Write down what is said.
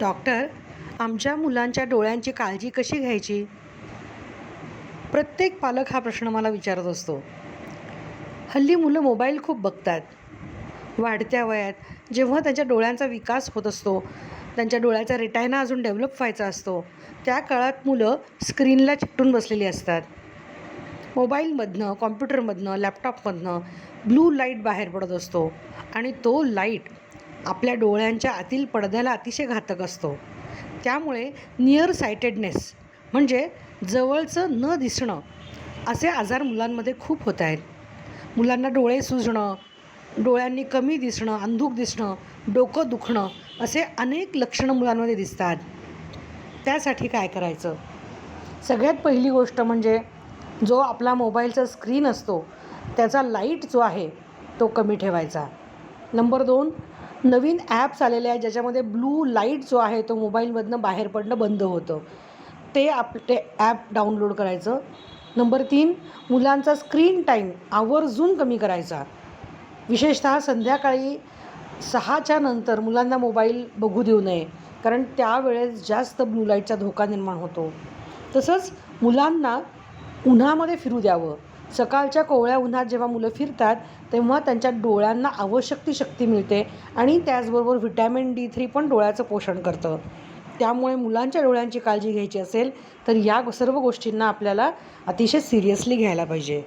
Doctor आमच्या मुलांच्या डोळ्यांची काळजी कशी घ्यायची? प्रत्येक पालक हा प्रश्न मला विचारत असतो. हल्ली मुलं मोबाईल खूप बघतात. वाढत्या वयात जेव्हा त्यांच्या डोळ्यांचा विकास होत असतो त्यांच्या डोळ्याचा रिटायना अजून डेव्हलप व्हायचा असतो त्या काळात मुलं स्क्रीनला चिकटून बसलेली असतात. मोबाईलमधनं कॉम्प्युटरमधनं लॅपटॉपमधनं ब्लू लाइट बाहेर पडत असतो आणि तो लाइट आपल्या डोळ्यांच्या आतील पडद्याला अतिशय घातक असतो. त्यामुळे नियर सायटेडनेस म्हणजे जवळचं न दिसणं असे आजार मुलांमध्ये खूप होत आहेत. मुलांना डोळे सुजणं डोळ्यांनी कमी दिसणं अंधूक दिसणं डोकं दुखणं असे अनेक लक्षणं मुलांमध्ये दिसतात. त्यासाठी काय करायचं? सगळ्यात पहिली गोष्ट म्हणजे जो आपला मोबाईलचा स्क्रीन असतो त्याचा लाइट जो आहे तो कमी ठेवायचा. नंबर दोन नवीन ॲप्स आलेले आहेत ज्याच्यामध्ये ब्लू लाइट जो आहे तो मोबाईलमधनं बाहेर पडणं बंद होतं. ते आप ते ॲप डाउनलोड करायचं. नंबर तीन मुलांचा स्क्रीन टाईम आवर्जून कमी करायचा. विशेषतः संध्याकाळी सहाच्या नंतर मुलांना मोबाईल बघू देऊ नये कारण त्यावेळेस जास्त ब्लू लाईटचा धोका निर्माण होतो. तसंच मुलांना उन्हामध्ये फिरू द्यावं. सकाळच्या कोवळ्या उन्हात जेव्हा मुलं फिरतात तेव्हा त्यांच्या डोळ्यांना आवश्यक ती शक्ती मिळते आणि त्याचबरोबर व्हिटॅमिन डी थ्री पण डोळ्याचं पोषण करतं. त्यामुळे मुलांच्या डोळ्यांची काळजी घ्यायची असेल तर या सर्व गोष्टींना आपल्याला अतिशय सिरियसली घ्यायला पाहिजे.